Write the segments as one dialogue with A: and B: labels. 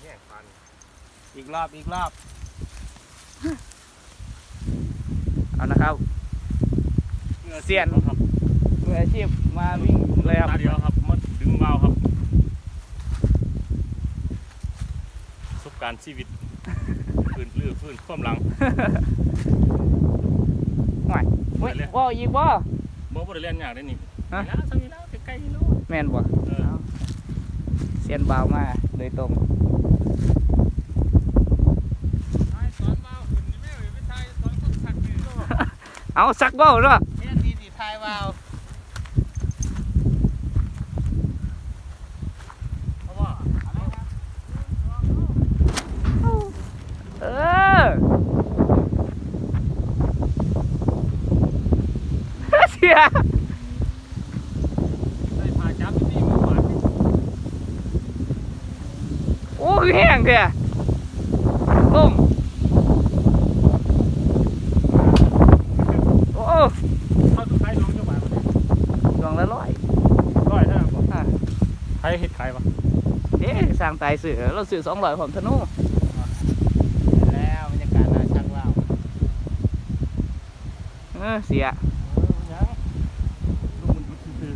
A: แห้งฟัน
B: อีกรอบอีกรอบ
C: เอานะครับเสียน
A: ครับ
C: มืออาชีพมาวิ่งเลยครับ
A: ตาเดียวครับมาดึงวาล์วครับประสบการณ์ชีวิตฟื้นลื้อฟื้นความหลัง
C: ห่วยเฮ้ยบ่อีกบ่
A: บ่บ่ได้เล่นยากได้นี่
C: ฮะ
A: แล้วสมีแล้วใกล้ๆแล้ว
C: แม่นบ่
A: เออ
C: เสียนบ่าวมาโดยตรง
B: สอนเบาขึ้นนี่แม่ไปทายสอนคนสักนี่
C: เอาสักเบ้าเนาะ
B: แค่นี้สิทายเบา
A: เพราะว่า
C: เออเสีย
B: ได้พาจับที่นี่มือขวา
C: โอ้ยแห้งแท้ล่มโอ้
A: เข้าสุดท้ายน้องเจ้าบ่าวมาเนี่ย
C: ดวงละร้อย
A: ร้อยเท่านั้นบ่
C: อะ
A: ใครเฮ็ดขายบ่
C: เอ๊ะ สร้างตายสื่อเราสื่อสองร้อยผมธนู
B: แล้วบรรยากาศน่าชักเบา
C: เออเสีย
A: ยังลูกมันคือ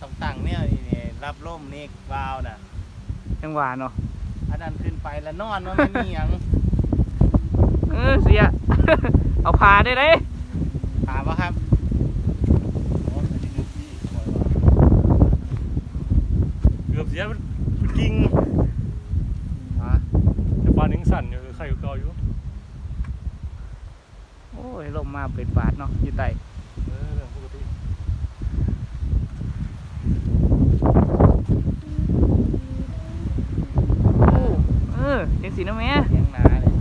B: ต้องตั้งเนี่ยนี่นี่รับลมนี่วาวน่ะ
C: จังหวะเนาะ
B: อันนั้นขึ้นไปแล้วนอนว่าไม่มีหยัง
C: เออเสีย เอาพาได้เลย
B: ถามว่าครับ
A: โอ้ยอันนี้เงินที่ปล่อยว่าเกือบเสียมันมันกิ่ง
B: อ่า
A: แต่ปานยังสั่นอยู่ใครอยู่เก่าอยู่
C: โอ้ยลมมา เป็นบาทเนาะอยู่ใต้
A: เออเรื่องปกติ
C: โอ้เออจังสีนะแม่
B: เสียงหนาเลย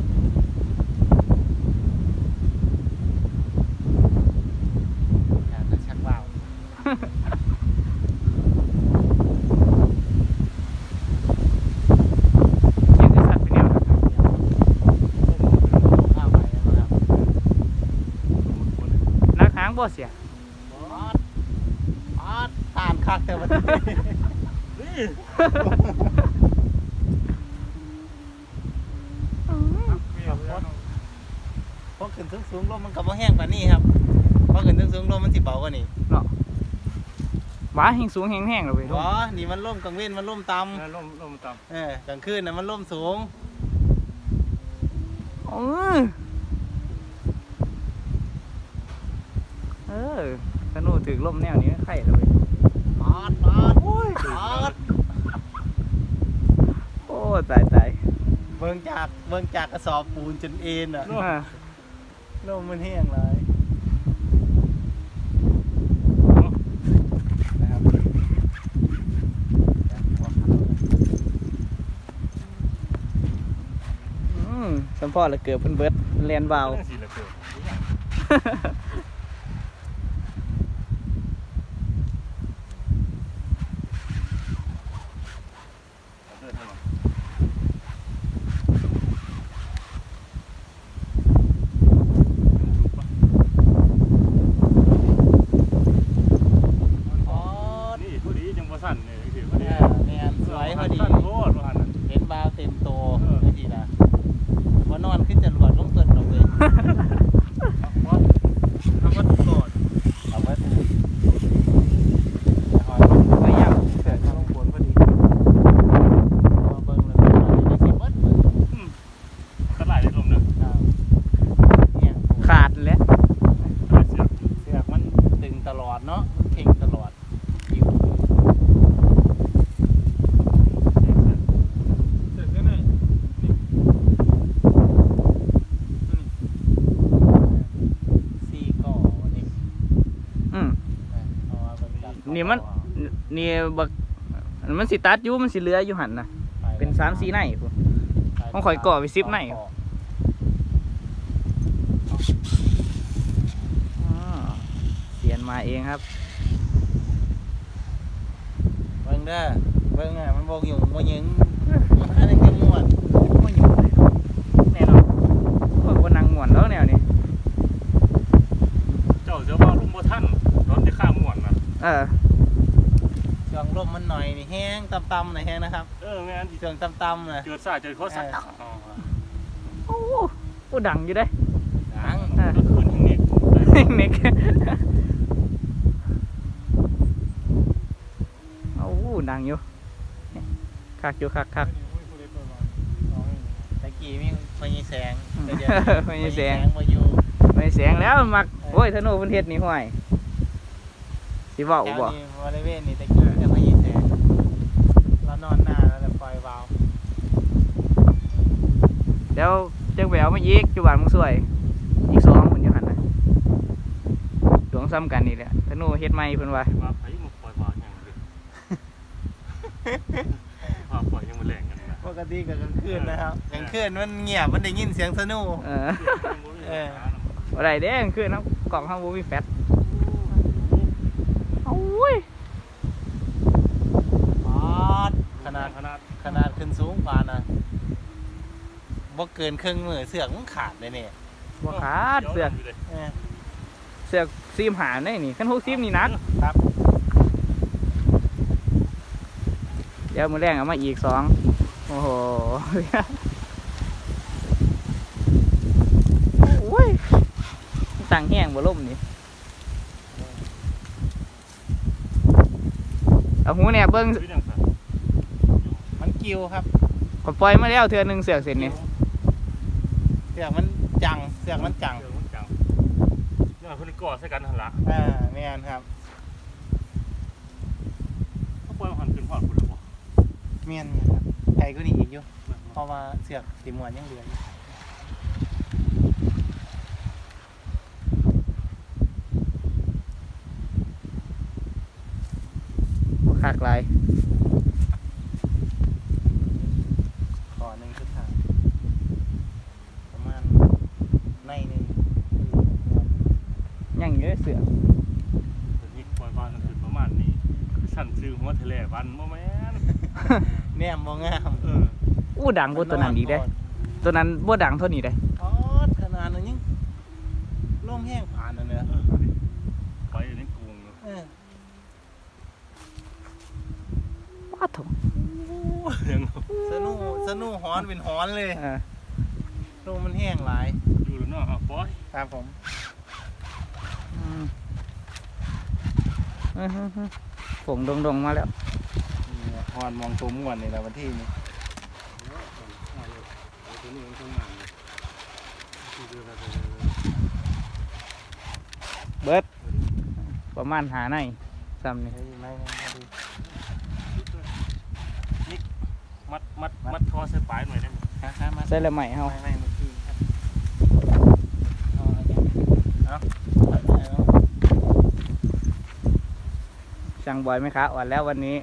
B: อยากจะชักเบา
C: เสียงคือสัตว์เป็นแนวนั้น
B: ข้าวไปนะครับ
C: นักหาง บ่เสีย
B: ออดออดทานคักแต่วันนี้
A: นี่
B: พอขึ้นสูงสูงๆลมมันก็บ่แห้งกว่านี้ครับพอขึ้นสูงสูงๆลมมันสิเบากว่านี้
C: เนาะหวาแห้งสูงแห้งแห้งเลยเว้ย
B: อ๋อนี่มันล่มกลางเว้นมันล่มต่
A: นั่นลมลมต่ำ
B: เออกลางคืนน่ะมันล่มสูง
C: เออ เออธนูถึกลมแนวนี้ไข่เลยเว้ย
B: ออดออดออด
C: โอ้ตายตาย
B: เบิ่งจากเบิ่งจากกระสอบปูนจนเอ็นอะ
C: อ่า
B: ลมมันแห้งเลยนะครับ
C: อืมสัมพ่อละเกือบเพิ่นเบิดเรียนเบาำ
A: สีเหลือเกินเอาเดินทางมา
B: ออด
A: นี่พอดีจังบ่สั่นเนี่ยคือพอดี
B: เนี่ยเนี่ยสวยพอดี
A: สั่นโคตรว่าหั่นน่ะ
B: เห็นบาวเต็มโต
A: เออ
B: พอดีนะ ว่านอนขึ้นจรวดลงต้นดอกเลย
A: เพราะทำวัดก่อน
B: เอาไว้ตรง
C: ไปย่
B: เกิดลงฝนพอดีเอาเบิ่งเลยเบิ่งเลยได้สิเบิดเบิ่ง
A: ตลาดได้ลมเนอะ
B: อ้าวเนี่ยำ
C: ขาดแล้ว
A: ตลาดเสียบ
B: เสือกมันตึงตลอดเนาะมันเข่งตลอดอยู่
A: เสร็จแล้วนี่
B: สี่ก่อนี่
C: อืม
B: เอามาเบิ่งจับ
C: นี่มันนี่บักมันสิตัดอยู่มันสิเหลืออยู่หันนะเป็นสามสีในพุ่นต้องข่อยก่อไว้10ในอ่าเสียนมาเองครับ
B: เบิ่งเด้อเบิ่งอะมันบอกอยู่บ่ยิงอันนี้คือม่วน
C: ไม่อยู่เลยแน่นอนพวกคนนั่งม่วนแล้วแนวนี้
A: เจ้าเจ้าว่าลุ่มบ่ท่านรถจะข้ามม่วนนะ
C: เออ
B: ช่วง ลมมันหน่อยนี่แแห้งต่ำๆหน่อยแห้งนะครับ
A: เออแม่นที่
B: ช่วงต่ำๆนะ
A: เจิดซ่าเจิดเขาสัก
B: เออ
A: อ๋อ
C: โอ้โอ้ดังอยู่ได้
B: ดัง
C: อะ
A: ก็คืนที่นี่
C: เน็กโอ้ดังอยู่คักอยู่คักคัก
B: ตะกี้มีพญแสง
C: อืม
B: แต่เดี๋ยว
C: พญแสง
B: มาอยู่
C: ไม่เสียงแล้วมักโอ้ยธนูเพิ่นเฮ็ดนี่ห่วย สิเว้า
B: แถว
C: บ่
B: นี้บริเวณนี้ตะกี้จะพญแสงเรานอนหน้าแล้วจะปล่อยวาว
C: เดี๋ยวจังไปเอามาอีกอยู่บ้านมึงสวย อีกสองเพิ่นอยู่หั่นน่ะดวงซ้ำกันนี่แหละธนูเฮ็ดใหม่เพิ่นว่า
A: ว่าไผมาปล่อยวางอย่างเดียวพาปล่อยยังมาแรงกันนะ
B: ปกติกับกลางคืนนะครับกลางคืนมันเงียบมันได้ยินเสียงสนุก
C: เออ
B: เออ
C: บ่ได้เด้กลางคืนเนาะกล่องเฮาบ่มีแฟลชโอ้ย
B: ปอดข นาด
A: ขนาด
B: ขนาดขึ้นสูงกว่านะบ่เกินครึ่งมือเสือกมันขาดเลยเนี่ย
C: บ่ขาดเสือก
B: เออ
C: เสือกซีมหาได้นี่คัน60นี่หนัก
B: ครับ
C: เดี๋ยวมื้อแรงเอามาอีกสองโอ้โหโอ้ยตั้งแห้งบ่ล่มนี่เอาหูเนี่ยเบิ่ง
A: ชีวิตอย่างสัตว์
B: มัน กิวครับ
C: ขอยปล่อยมาแล้วเทื่อหนึงเสือกเสร็จนี่
B: เสือกมันจังเสือกมันจัง
A: เออมันจังเนี่ยคนนี้ก่อใส่กันหันละ
B: อ่าแม่นครับ
A: เขาปล่อยหันขึ้นหอดคุณหรือเปล่า
B: แม่นครับไกลก็นี่อีกอยู่เพราะว่าเสือกสีมวนยังเหลืออยู่
C: คักหลาย
B: ขอหนึ่งสุดท้ายประมาณในหนึ่ง
C: ยัง อยู่เด้อเสือก
A: แต่นี่ปล่อยบ้านกันขึ้นประมาณนี้คือสั่นซื้อหัวทะเลบ้านโมแมน
B: แนมบ่งาม
A: เออ
C: อู้ดังกว่าตัวนั้นอีกได้ ตัวนั้นบ่ดังเท่านี้ได้อ๋
B: อขนาดนั้นยังร่มแห้งผ่านน่ะเนอะ
A: เออไปอันนี้กรุง
B: เออ
C: ว้าโถ
A: ยัง
B: สนุสนุฮ้อนเป็นฮ้อนเลย
C: เออ
B: ลมมันแห้งหลาย
A: อยู่แล้วเนาะอะปล่อย
B: ครับผม
C: อืม อื้อหือหือฝงดงๆมาแล้ว
B: นี่ฮ้อนมองตัวม่วนนี่แหละวันที่นี้
A: ตัวนี้มันทำงานเลยที่เดือนละเดือน
C: เบิดประมาณหาในซ้ำนี่
B: เฮ้ยไม่ไม่ไม่ดี
A: มัดมัดมัดคอใส่ปลายหน่อยได้ไหม
B: ฮะฮะมา
C: ใส่ละใหม่เฮา
B: ไม่ไม่เมื่อกี้ครับเอาอะไรเนี่ยเอาเอาเอา
C: ช่างบอยไหมคะอ่อนแล้ววันนี้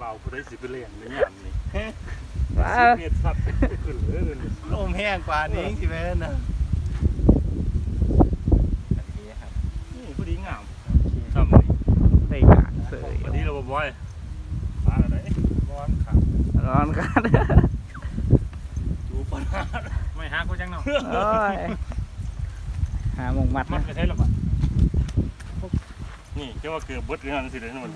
A: เบาผู้ใดสิไปเลี้ยงในยามนี้
C: ว้า
A: สิบเมตรสัตว์ขึ้นเลยเลย
B: ลมแห้งกว่านี้สิแม่นนะโอเคครับ
A: นี่ผู้ดีงาม
B: โอเค
A: ทำนี่
C: ได้การเสย
A: วันนี้เราบ่อยมาอะไรร้อนขา
C: ร้อนกัน
A: จูปนาไม่หากูจังเนาะ
C: โอ้ยหาหมงมัด
A: มัน
C: นะ
A: ก็ใช่ละบัด นี่เจ้าว่าเกือบเบิดเรื่องนั้นสิเลยนั่นมัน